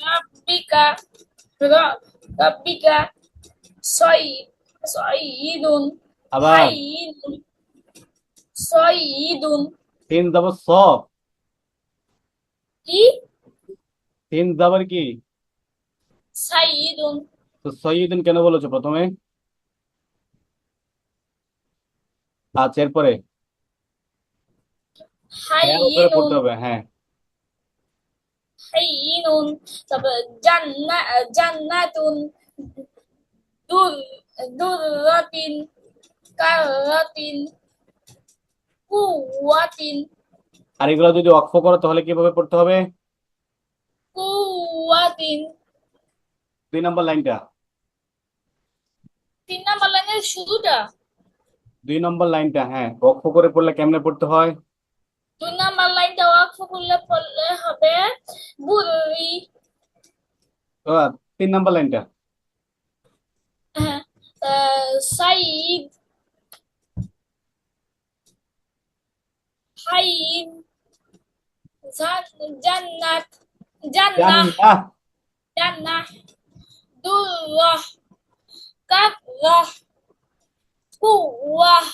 রাব্বিকা র- রাব্বিকা সই সঈদুন আবার সঈদুন তিন দাবার স কি তিন দাবার কি সাইদুন তো সৈয়দিন কেন বলেছ প্রথমে? আচ্ছা এরপরে। পড়তে হবে হ্যাঁ। হাইনুন তারপর জান্না জান্নাতুন দুর দুররাতিন কারাতিন কুওয়াতিন। আর এগুলো যদি অক্ষ করো তাহলে কীভাবে পড়তে হবে? কুওয়াতিন। দুই নম্বর লাইনটা। তিন নাম্বার লাইনের শুরুটা। দুই নম্বর লাইনটা হ্যাঁ। অক্ষ করে পড়লে কেমনে পড়তে হয়? দুই নাম্বার লাইনটা ওয়াকফ করলে পড়লে হবে বুরি ও, তিন নম্বর লাইনটা হ্যাঁ আহ, সাইদ হাইদ জান- জান্নাত জান্নাহ জান্নাহ জান্নাহ দুররাহ কাররাহ কুওয়াহ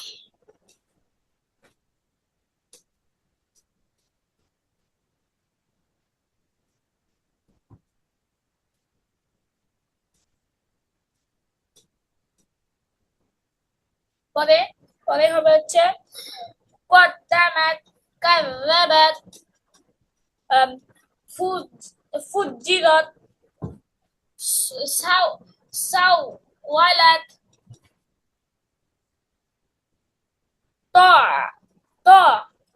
পরে পরে হবে হচ্ছে কদ্দামাত কাযযাবাত ফুজ সাও সাও ওয়ালাত ত ত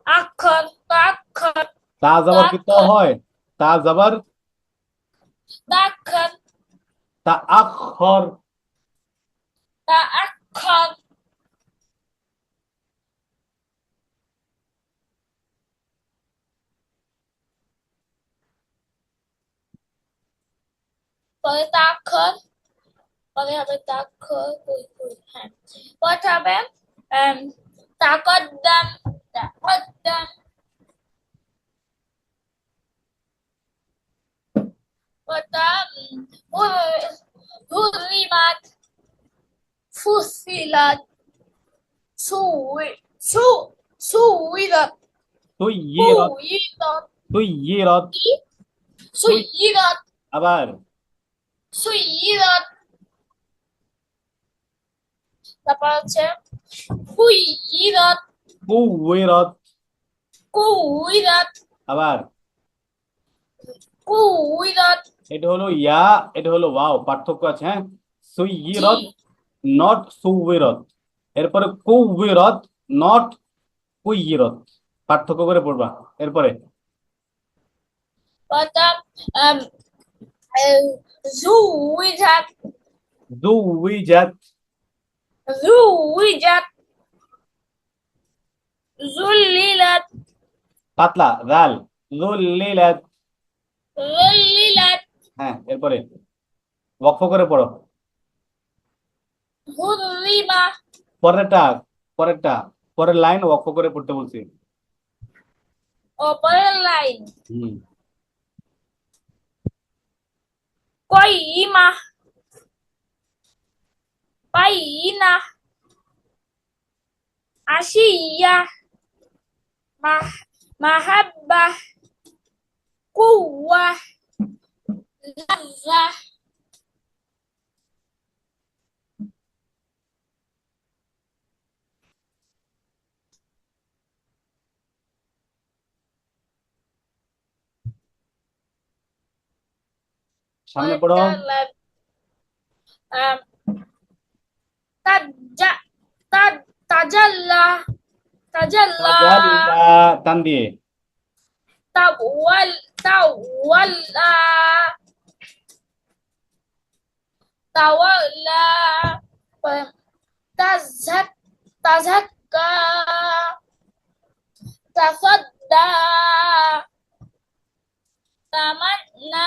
আক্ষর ত আক্ষর তা যাবার কি ত হয়? যাবার তা পদাক্ষর পরে হবে তাক্ষর কই কই হ্যাঁ পথ হবে তাকদ্দাম তাকদ্দাম হুরিমাত ফুসিলাত সুই সু সুইরাত সুইরাত সুইরাত সুইরাত আবার সুই তারপর হচ্ছে হুই ইরাত কুইরাত কুইরাত আবার এটা হলো ইয়া এটা হলো ওয়াও পার্থক্য আছে। হ্যাঁ সুইরত নট সুইরত এরপরে কুইরত নট কুইরত পার্থক্য করে পড়বা। এরপরে। potom um, uh, زوجت জুউইজাত زوجت ذللت পাতলা জাল জুল্লিলাত ذللت হ্যাঁ এরপরে ওয়াকফ করে পড়ো حرم পরেরটা পরেরটা পরের লাইন ওয়াকফ করে পড়তে বলছি ওপরের লাইন হুম Pai, Paina, Axia, Mahaba, Marraba, Cuá, Lazar. সামনে পড়ো তাজাল্লা তাজাল্লা তান দিয়ে তাওয়াল তাওয়াল্লা তাওয়াল্লা তাজাক তাজাক্কা তাসাদ্দা তামান্না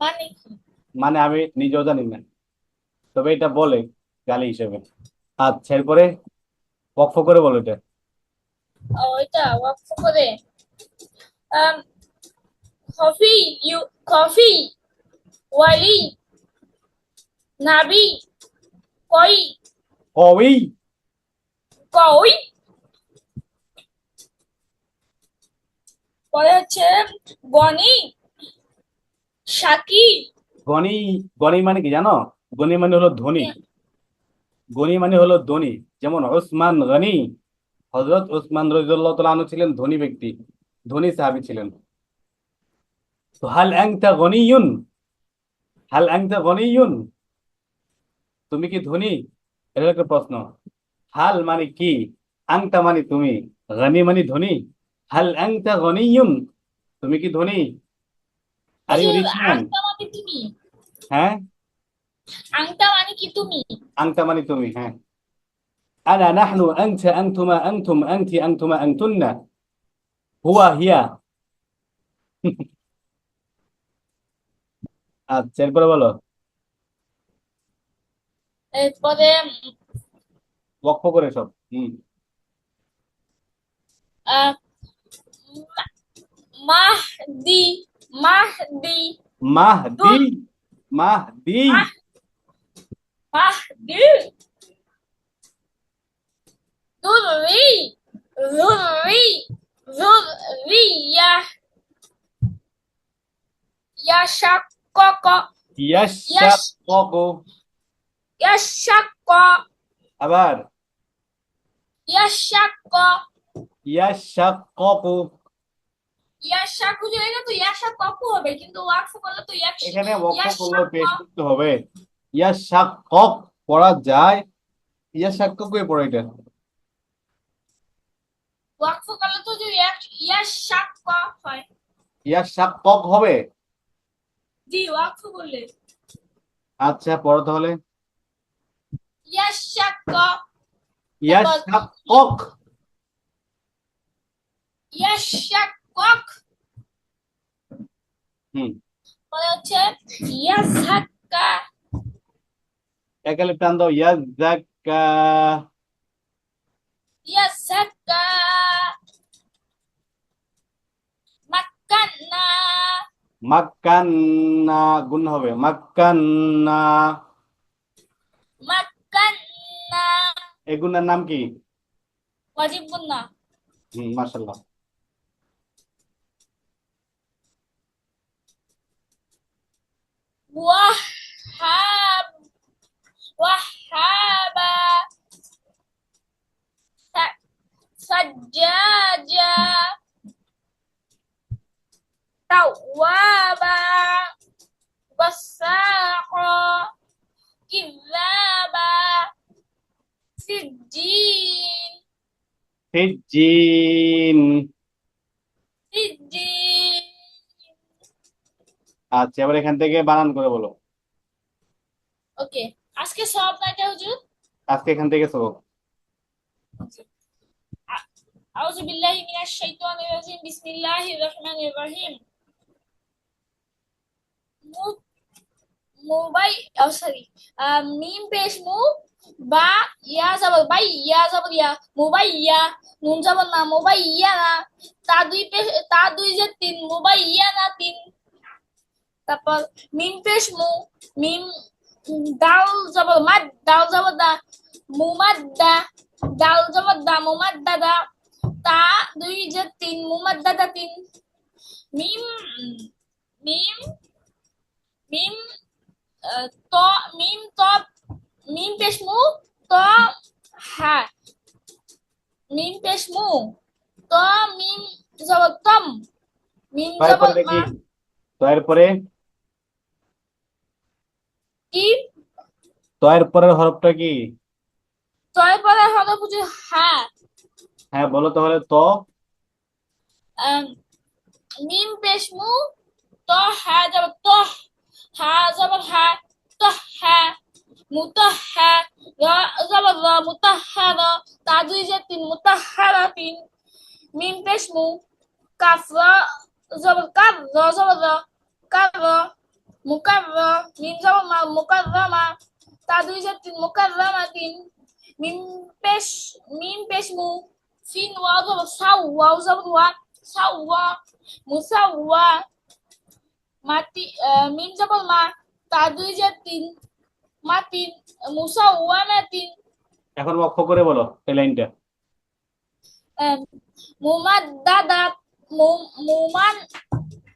মানে কি? মানে আমি নিজেও জানি না। তবে এটা বলে গালি হিসেবে। আচ্ছা এরপরে ওয়াকফ করে বলো এটা। ও এটা ওয়াকফ করে? খফি ইউ খফি ওয়ালি নাবি কই? কবি কই? পরে হচ্ছে গনি? শাকির গনি গনি মানে কি জানো? গনি মানে হলো ধনী। গনি মানে হলো ধনী। যেমন ওসমান গনি হজরত ওসমান রাদিয়াল্লাহু তাআলা ছিলেন ধনী ব্যক্তি ধনী সাহাবী ছিলেন। তো হাল আনতা গনিয়ুন? হাল আনতা গনিয়ুন? তুমি কি ধনী? এটা একটা প্রশ্ন। হাল মানে কি? আংতা মানে তুমি। গনি মানে ধনী। হাল আনতা গনিয়ুন? তুমি কি ধনী? আর ইউ রিচ ম্যান আংটা মানে তুমি হ্যাঁ আংটা মানে কি তুমি أنت من تومي ها أنا نحن أنت أنتما أنتم أنت أنتما أنتن هو هي আচ্ছা এরপরে বলো এরপরে ওয়াকফ করে সব হুম আহ, মা- মাহদি মাহদি মাহদি মাহদি মাহদি দুররি দুররি দুররিয়া ইয়াশাক্কাক ইয়াশাক্কাকু ইয়াশাক্কা আবার ইয়াশাক্কা ইয়াশাক্কাকু ইয়াশাকু যদি না তো ইয়াশাক্কাকু হবে কিন্তু ওয়াকফ করলে তো এখানে ওয়াকফ করলে পেশ ইয়াশাক্কা করতে হবে। ইয়াশাক্কাক পড়া যায়। ইয়াশাক্কাকুই পড়ে এটা? ওয়াকফ করলে তো যে ইয়াশ- ইয়াশাক্কা হয়। ইয়াশাক্কাক হবে? জি ওয়াকফ করলে। আচ্ছা পড়ো তাহলে। ইয়াশাক্কা ইয়াশাক্কাক ইয়াশাক্কাক হুম। পরে হচ্ছে ইয়াশাক্কা একালে টান দাও ইয়াজাক্কা ইয়াশাক্কা মাক্কান্না। মাক্কান্না গুণ হবে মাক্কান্না। মাক্কান্না। এই গুণের নাম কি? ওয়াজিব গুন্না হুম মাশাল্লাহ Wahab Wahaba Sajaja Tawaba Basako Kizaba Sijin Sijin Sijin আচ্ছা এবার এখান থেকে বানান করে বলো। ওকে আজকে সব নাকি হুজুর? আজকে এখান থেকে সব। আচ্ছা। আউযু বিল্লাহি মিনাশ শাইতানির রাজিম বিসমিল্লাহির রহমানির রহিম। মোবাই সরি মিম পেশ মু বা ইয়া যাবর বাই ইয়া যাবর ইয়া মোবাই ইয়া নুন যাবর না মোবাই ইয়া না তা দুই পেশ তা দুই যে তিন মোবাই ইয়া না তিন। তারপর মিম পেশ মু মিম দাল যাবল মাদ দাল যাবল দা মুমাদ্দা দাল যাবল দা মুমাদ্দা দা তা দুই যে তিন মুমাদ্দা দা তিন। মিম মিম মিম ত মিম ত মিম পেশ মু ত হা। মিম পেশ মু ত মিম যাবল তম মিম তারপরে মা। তারপরে কি? তয়ের পরের হরফটা কি? তয় পরে হলো বুঝি হা। হ্যাঁ বলো তাহলে ত। মিম পেশ মু ত হা যাব ত হা যাব হা ত হা মুতাহা রা যাব রা মুতাহারা তা দুই যে তিন মুতাহারা তিন। মিম পেশ মু কাফ রা যাব কাফ রা যাব রা কাফ রা মুকাররা মিম যাব মা মুকাররামা তা দুই যে মুকাররামা মিম পেশ মিম পেশ মু সিন ওয়া সাওয়া মুসাওয়া মাতি মিম যাব মা তা দুই যে তিন মা তিন মুসাওয়া মা তিন। এখন অক্ষ করে বলো এই লাইনটা। আহ, মুমাদ্দাদাত মু- মুমান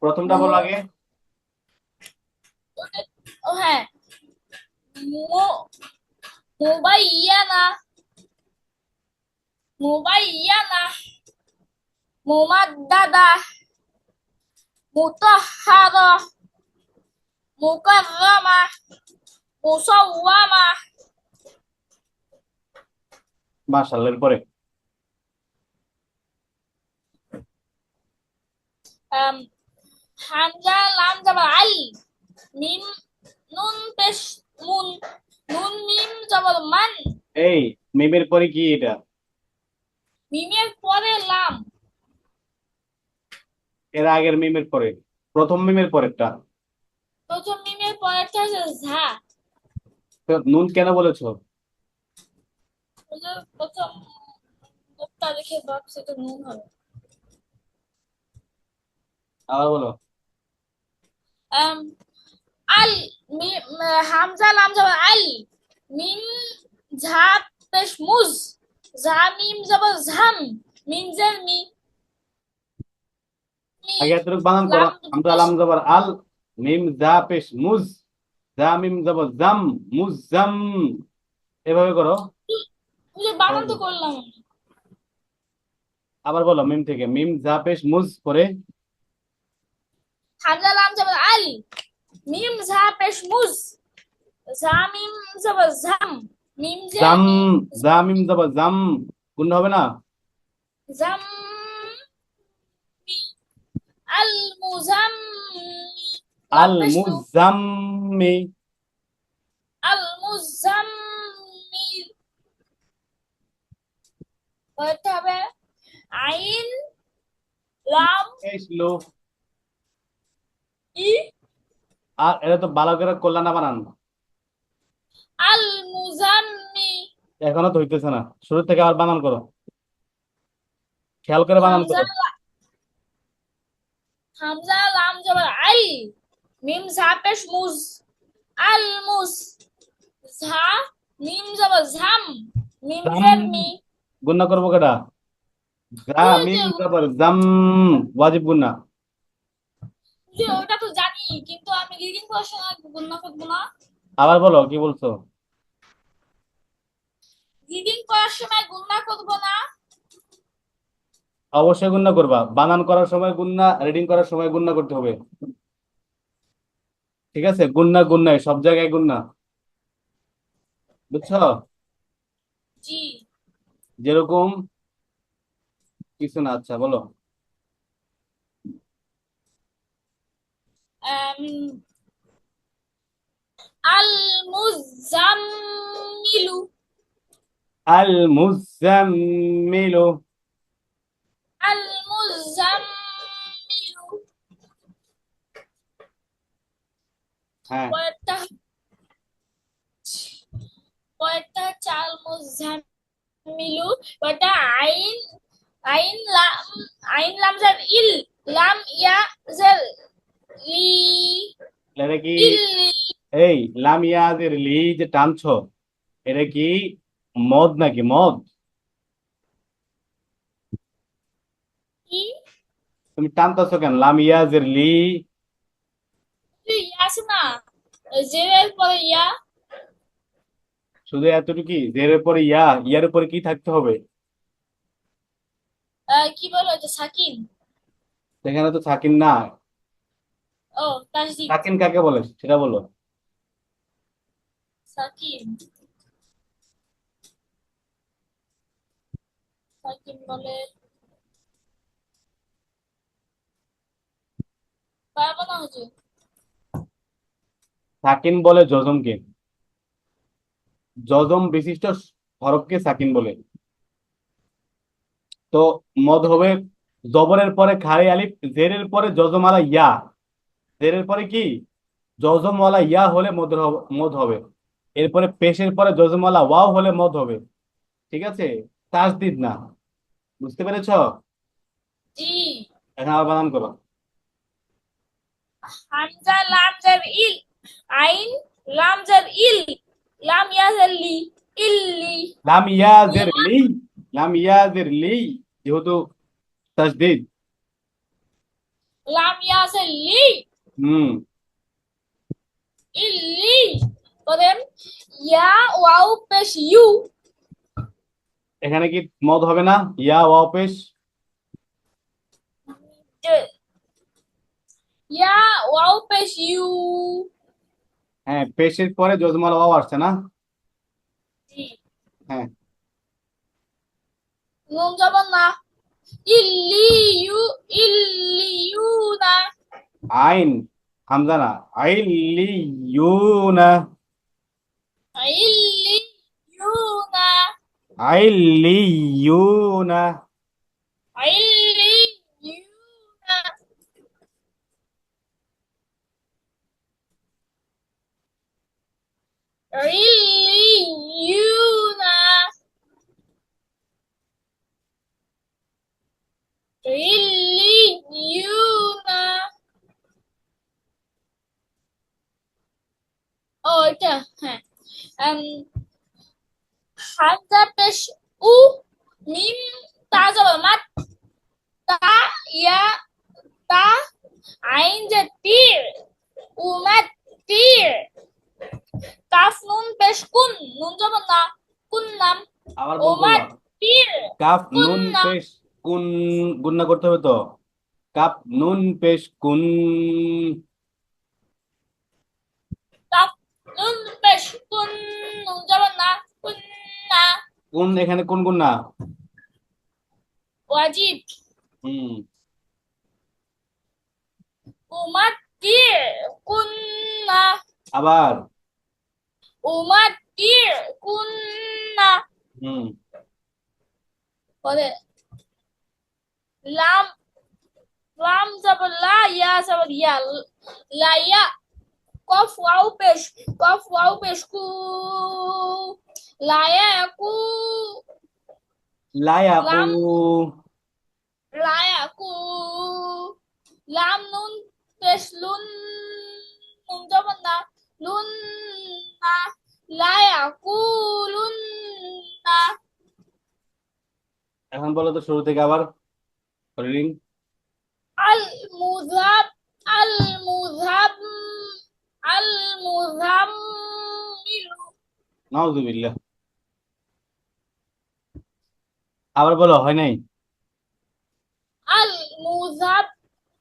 প্রথমটা বলো আগে। ও হ্যাঁ। মু মুবাইয়ানা মুবাইয়ানা মুমাদ্দাদা মুতাহহারা মুকাররামা মুসাওয়ামা মাশাআল্লাহ এরপরে আম, হামজা লাম যাবা আল মিম নুন পেশ মুন নুন মিম যাবা মান। এই মিমের পরে কি এটা? মিমের পরে লাম। এর আগের মিমের পরে। প্রথম মিমের পরেরটা। প্রথম মিমের পরেরটা হচ্ছে ঝা। নুন কেন বলেছ? প্রথম লোকটা দেখে ভাবছে তো নুন হবে। আবার বলো। আল হামজা লাম যাবা আল মিম ঝা পেশ মুজ ঝা মিম যাবা ঝাম মিম জের মি আগে এতটুকু বানান করো। হামজা লাম জবর আল মিম জা পেশ মুজ জা মিম জবর জাম মুজাম এভাবে করো। বানান তো করলাম। আবার বলো মিম থেকে। মিম জা পেশ মুজ পরে হামজা লাম আল মিম ঝা পেশ মুজ ঝা মিম যাবা ঝাম। মিম জাম জা মিম জবর জাম গুণ হবে না? জাম আল মুজাম্মি আল। মুজাম্মি আল মুজাম্মি পড়তে হবে। আইন লাম ই আর এটা তো ভালো করে কল্যাণ না বানান আল মুজাম্মি এখনও তো হইতেছে না। শুরু থেকে আবার বানান করো। খেয়াল করে বানান করো। হামজা লাম জবর আল মিম ঝা পেশ মুজ আল মুজ ঝা মিম জবর ঝাম মিম জের মি গুণা করব কেটা মিম জবর জাম ওয়াজিব গুণা ওটা তো জানি কিন্তু আমি রিডিং করার সময় গুণনা করব না আবার বলো কি বলছো? রিডিং করার সময় গুণনা করব না? অবশ্যই গুণা করবা। বানান করার সময় গুণা রিডিং করার সময় গুণা করতে হবে। ঠিক আছে? গুণা গুণাই সব জায়গায় গুণা বুঝছ? জি। যেরকম কিছু না আচ্ছা বলো। আম, আল মুজাম্মিলু আল মুজাম্মিলু আল মুজাম্মিলু হ্যাঁ পরেরটা পরেরটা চাল মুজাম্মিলু পরেরটা আইন আইন লাম আইন লাম এটা কি এই লামিয়াদের লি যে টানছো এটা কি মদ নাকি মদ তুমি টানতেছো কেন লামিয়াজের লি আছে না জেরের পরে ইয়া শুধু এতটুকু জেরের পরে ইয়া ইয়ার উপরে কি থাকতে হবে কি বলো যে সাকিন সেখানে তো সাকিন না ও সাকিন কাকে বলে? সেটা বলো। সাকিন। সাকিন বলে হুজুর। সাকিন বলে জজমকে। জজম বিশিষ্ট হরফকে সাকিন বলে। তো মদ হবে জবরের পরে খালি আলিফ জেরের পরে জজমালা ইয়া। জেরের পরে কি? জজমওয়ালা ইয়া হলে মদ হবে মদ হবে। এরপরে পেশের পরে জজমওয়ালা ওয়াও হলে মদ হবে। ঠিক আছে? তাসদিদ না। বুঝতে পেরেছ? জি। এখন আবার বানান করো। হামজা লাম জার ইল আইন লাম জার ইল লাম লি ইল্লি লাম ইয়াজির লি লাম ইয়াজির লি যেহেতু তাসদিদ লাম লি। হুম। ইল্লি বলেন ইয়া ওয়াও পেশ ইউ এখানে কি মদ হবে না? ইয়া ওয়াও পেশ ইয়া ওয়াও পেশ ইউ হ্যাঁ পেশের পরে জজমালা ওয়াও আসছে না? হ্যাঁ। নুন জবর না। ইল্লি ইউ ইল্লি ইউ না। আইন হামজা না আইলি ইউনা ইল্লি ইউ না আইলি ইউনা ইল্লি ইউ না ইল্লি ইউ না ইল্লি ইউ না ও এটা হ্যাঁ um, হামজা পেশ উ মিম তা জবর মাত তা ইয়া তা আইন যে তীর উমাত কাফ নুন পেশ কুন নুন জবর না কুন নাম আবার উমাত তীর কাফ নুন। পেশ কুন গুন্না করতে হবে তো। কাফ নুন পেশ কুন। কাফ নুন কুন নুন না? কুন না? কোন এখানে কোন গুন্না ওয়াজিব। হুম। উমাত না? আবার। উমাত না? হুম। বলে লাম লাম জবর লা ইয়া জবর ইয়া লা ইয়া কফ ওয়াও পেশ কফ ওয়াও পেশ কু লা ইয়া কু। লায়াকু লা ইয়া কু। লাম নুন পেশ লুন নুন জবর না না লা কু লুন না। এখন বলো তো শুরু থেকে আবার রিডিং আল মুজাব আল মুজাব আল মুজাম্মিল আবার বলো হয় নাই? আল মুজাব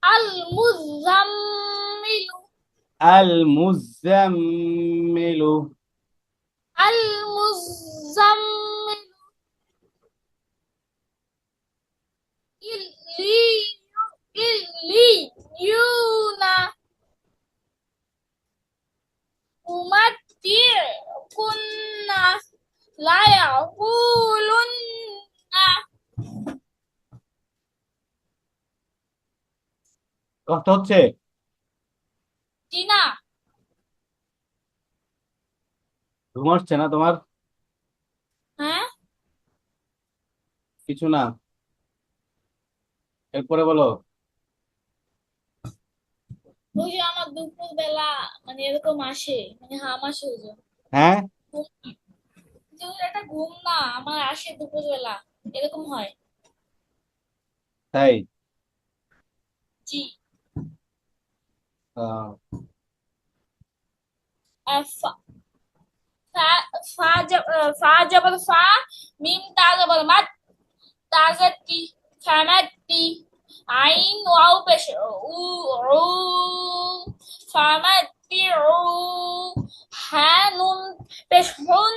আল মুজাম্মিল আল মুজাম্মিলু আল মুজাম্মিল ইল্লি ইল্লি ইউনা কষ্ট হচ্ছে? ঘুম আসছে না তোমার? হ্যাঁ? কিছু না। এরপরে বলো। ওই যে আমার দুপুর বেলা মানে এরকম আসে মানে হাম আসে ওই যে। হ্যাঁ? যে একটা ঘুম না আমার আসে দুপুর বেলা এরকম হয়। তাই? জি। ফা জবর ফা মিম তা জবর মাত ফামাতি আইন ওয়াও পেশ উ উ ফামাতি উ হা নুন পেশ হুন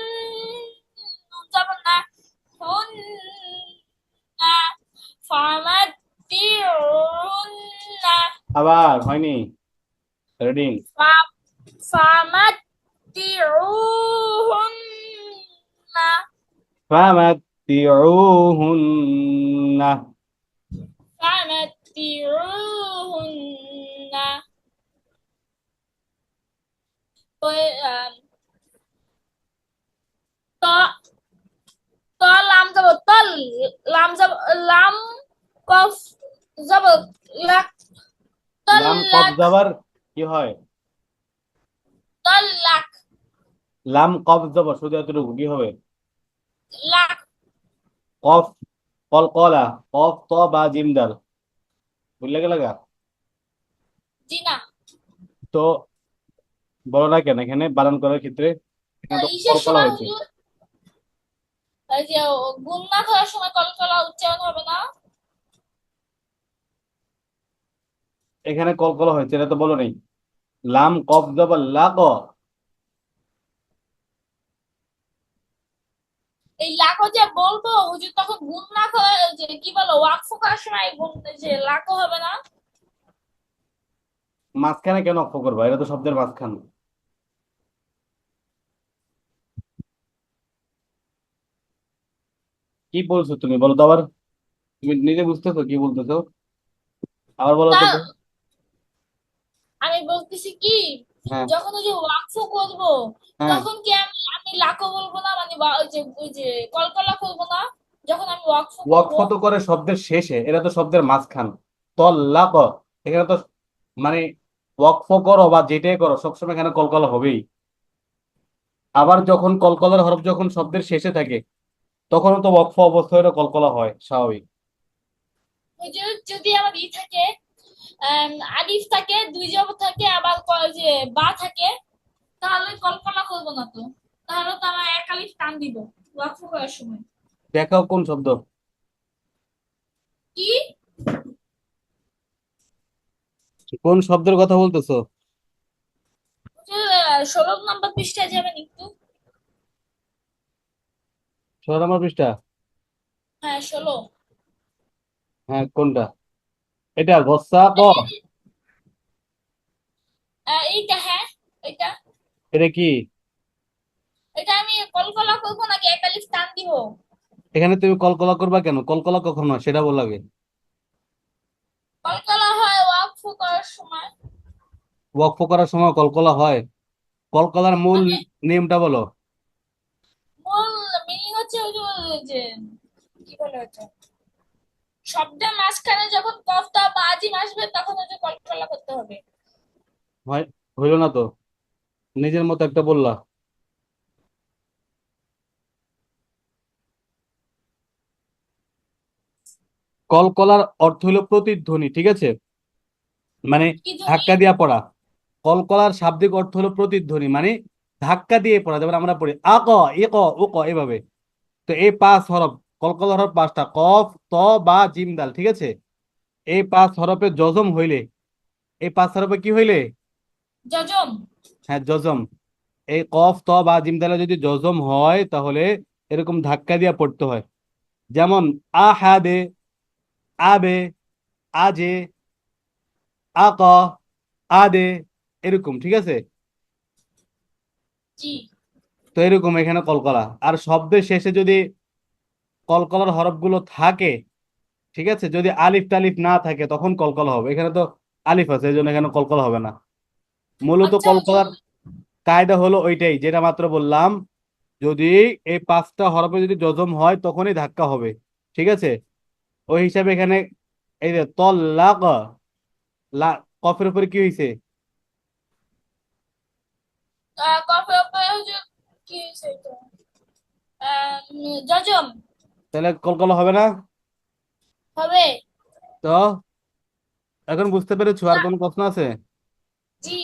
নুন জবর না হুন না ফামাতি না আবার হয়নি রিডিং فمتعوهن ফামাতিউহুন্না فمتعوهن ত ত লাম যাব তল লাম যাব লাম কফ যাব লাক লাম কফ তল্লাক কি হয় তল্লাক লাম কফ জবর শুধু এতটুকু কি হবে লাক কফ কলকলা কফ ত বা জিম দাল বুঝলে গেল গা? জি না। তো বলো না কেন এখানে বানান করার ক্ষেত্রে কলকলা সময় হয়েছে। হুজুর এই যে গুন্না করার সময় কলকলা উচ্চারণ হবে না? এখানে কলকলা হয়েছে এটা তো বলো নেই। লাম কফ জবর লাক এই লাখো যে বলব হুজুর তখন করে যে কি বলো ওয়াকফ করার সময় গুণ যে লাখো হবে না? মাঝখানে কেন অক্ষ করবা? এটা তো শব্দের মাঝখান। কি বলছো তুমি? বলো তো আবার। তুমি নিজে বুঝতেছো কি বলতেছো? আবার বলো তো। আমি বলতেছি কি হ্যাঁ। যখন ওই যে ওয়াকফ করব হ্যাঁ। তখন কি আমি আমি লাখো বলব না মানে যে ওই যে কলকলা করব না যখন আমি ওয়াকফ ওয়াকফ তো করে শব্দের শেষে এটা তো শব্দের মাঝখান। তল্লাক এখানে তো মানে ওয়াকফ করো বা যেটাই করো সবসময় এখানে কলকলা হবেই। আবার যখন কলকলার হরফ যখন শব্দের শেষে থাকে তখনও তো ওয়াকফ অবস্থায় এটা কলকলা হয় স্বাভাবিক। যদি আমার ই থাকে আলিফ থাকে দুই জবর থাকে আবার যে বা থাকে তাহলে কল্পনা করব না তো। তাহলে এক আলিফ টান দিব। ওয়াকফ করার সময়। দেখাও কোন শব্দ। কি? কোন শব্দের কথা বলতেছো? ষোলো নম্বর পৃষ্ঠায় যাবেন একটু। ষোলো নম্বর পৃষ্ঠা? হ্যাঁ ষোলো। হ্যাঁ কোনটা? এটা গসা ক এইটা হ্যাঁ এটা এটা কি? এটা আমি কল্পনা করব নাকি এক আলিফ টান দিব? এখানে তুমি কলকলা করবা কেন? কলকলা কখন হয়? সেটা বল আগে। কল্পনা হয় ওয়াকফ করার সময়। ওয়াকফ করার সময় কলকলা হয়। কলকলার মূল নিয়মটা বলো। মূল মিনিং হচ্ছে ওই যে কি বলে ওটা? শব্দের মাঝখানে যখন কফটা বা আজিম আসবে তখন ওই যে কলকলা করতে হবে। হয় হইল না তো? নিজের মতো একটা বললা। কলকলার অর্থ হলো প্রতিধ্বনি ঠিক আছে? মানে ধাক্কা দিয়া পড়া। কলকলার শাব্দিক অর্থ হলো প্রতিধ্বনি মানে ধাক্কা দিয়ে পড়া যেমন আমরা পড়ি আ ক এ ক ও ক এভাবে। তো এই পাঁচ হরফ কলকলা হরফ পাঁচটা কফ ত বা জিম দাল ঠিক আছে? এই পাঁচ হরফে জজম হইলে এই পাঁচ হরফে কি হইলে? জজম হ্যাঁ জজম এই কফ ত বা জিম দালে যদি জজম হয় তাহলে এরকম ধাক্কা দিয়ে পড়তে হয়। যেমন আহাদে আবে আজে আক আদে এরকম ঠিক আছে? তো এরকম এখানে কলকলা। আর শব্দের শেষে যদি কলকলার হরফগুলো থাকে ঠিক আছে? যদি আলিফ টালিফ না থাকে তখন কলকলা হবে। এখানে তো আলিফ আছে এই জন্য এখানে কলকলা হবে না। মূলত আচ্ছা কলকলার কায়দা হলো ওইটাই যেটা মাত্র বললাম। যদি এই পাঁচটা হরফে যদি জজম হয় তখনই ধাক্কা হবে ঠিক আছে? ওই হিসাবে এখানে এই যে তল্লাক লা কফের উপরে কি হয়েছে তাহলে কলকলা হবে না? হবে। তো এখন বুঝতে পেরেছ আর কোনো প্রশ্ন আছে? জি।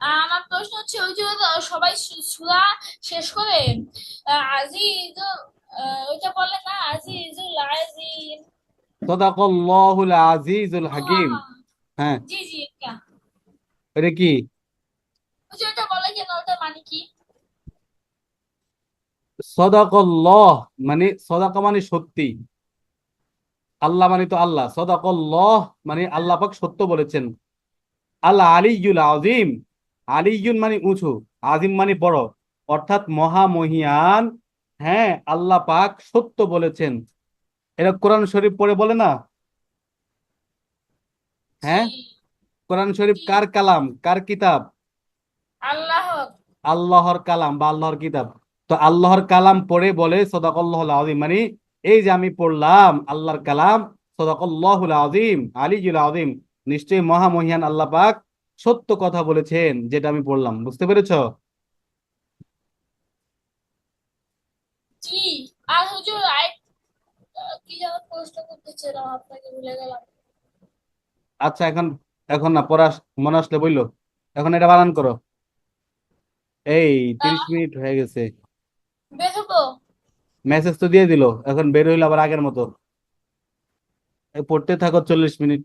আমার প্রশ্ন হচ্ছে ওই যে সবাই সূরা শেষ করে আজিজ ওইটা বলে না আজিজুল আজিম। সদাকাল্লাহুল আজিজুল হাকিম। হ্যাঁ। জি জি এটা। কি? ওটা বলে কেন? ওটা মানে কি? সদাকাল্লাহ মানে সদাকা মানে সত্যি। আল্লাহ মানে তো আল্লাহ। সদাকাল্লাহ মানে আল্লাহ পাক সত্য বলেছেন। আল আলিয়ুল আজিম। আলিয়ুন মানে উঁচু আজিম মানে বড়। অর্থাৎ মহামহিয়ান হ্যাঁ আল্লাহ পাক সত্য বলেছেন। এরা কোরআন শরীফ পড়ে বলে না? হ্যাঁ? কোরআন শরীফ কার কালাম? কার কিতাব? আল্লাহ আল্লাহর কালাম বা আল্লাহর কিতাব। তো আল্লাহর কালাম পড়ে বলে সদাকল্লাহুল আজিম মানে এই যে আমি পড়লাম আল্লাহর কালাম সদাকল্লাহুল আজিম আলিজুল আজিম নিশ্চয়ই মহামহিয়ান আল্লাহ পাক সত্য কথা বলেছেন যেটা আমি পড়লাম। বুঝতে পেরেছ জি আর হুজুর আই কি যেন প্রশ্ন করতেছিলাম আপনাকে ভুলে গেলাম। আচ্ছা এখন এখন না পড়া মনে আসলে বলল এখন এটা বানান করো। এই তিরিশ মিনিট হয়ে গেছে। মেসেজ তো দিয়ে দিল এখন বের হইল আবার আগের মতো। পড়তে থাকো চল্লিশ মিনিট।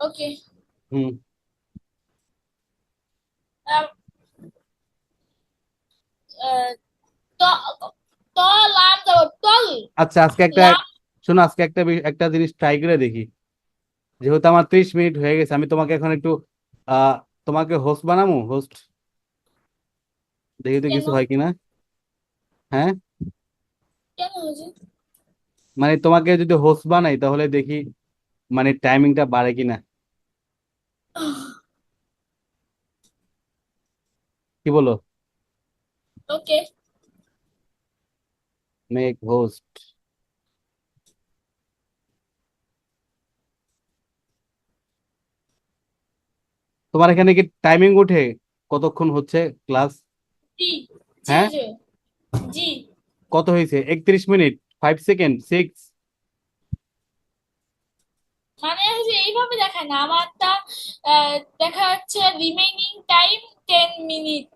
ওকে হুম। তলাম যাব তল আচ্ছা আজকে একটা শোনো আজকে একটা একটা জিনিস ট্রাই করে দেখি। যেহেতু আমার ত্রিশ মিনিট হয়ে গেছে আমি তোমাকে এখন একটু তোমাকে হোস্ট বানাবো হোস্ট দেখি তো কিছু হয় কিনা। হ্যাঁ? মানে তোমাকে যদি হোস্ট বানাই তাহলে দেখি মানে টাইমিংটা বাড়ে কিনা। কি বলো? ওকে মেক হোস্ট তোমার এখানে কি টাইমিং ওঠে কতক্ষণ হচ্ছে ক্লাস হ্যাঁ? কত হয়েছে? একত্রিশ মিনিট ফাইভ সেকেন্ড সিক্স মানে এইভাবে দেখায় না আমারটা দেখা যাচ্ছে রিমেইনিং টাইম টেন মিনিট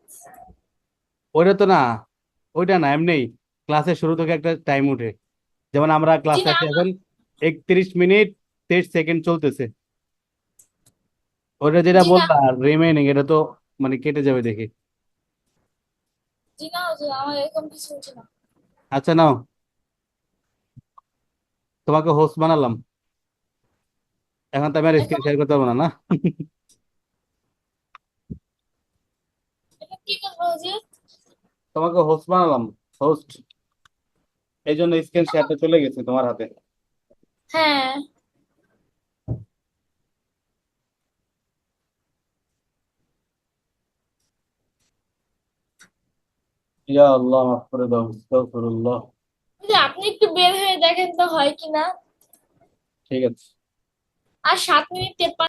ওইটা তো না ওইটা না এমনি। ক্লাসের শুরু থেকে একটা টাইম উঠে। যেমন আমরা ক্লাস আছি এখন একত্রিশ মিনিট তেইশ সেকেন্ড চলতেছে। ওটা যেটা বললাম না। বললা রিমেইনিং এটা তো মানে কেটে যাবে দেখি। আচ্ছা নাও। তোমাকে হোস্ট বানালাম। এখন তো আমি আর স্ক্রিন শেয়ার করতে পারব না না? তোমাকে হোস্ট বানালাম হোস্ট এই জন্য স্ক্রিন শেয়ারটা চলে গেছে তোমার হাতে। হ্যাঁ। ইয়া আল্লাহ মাফ করে দাও আস্তাগফিরুল্লাহ আপনি একটু বের হয়ে দেখেন তো হয় কিনা। ঠিক আছে। আর সাত মিনিট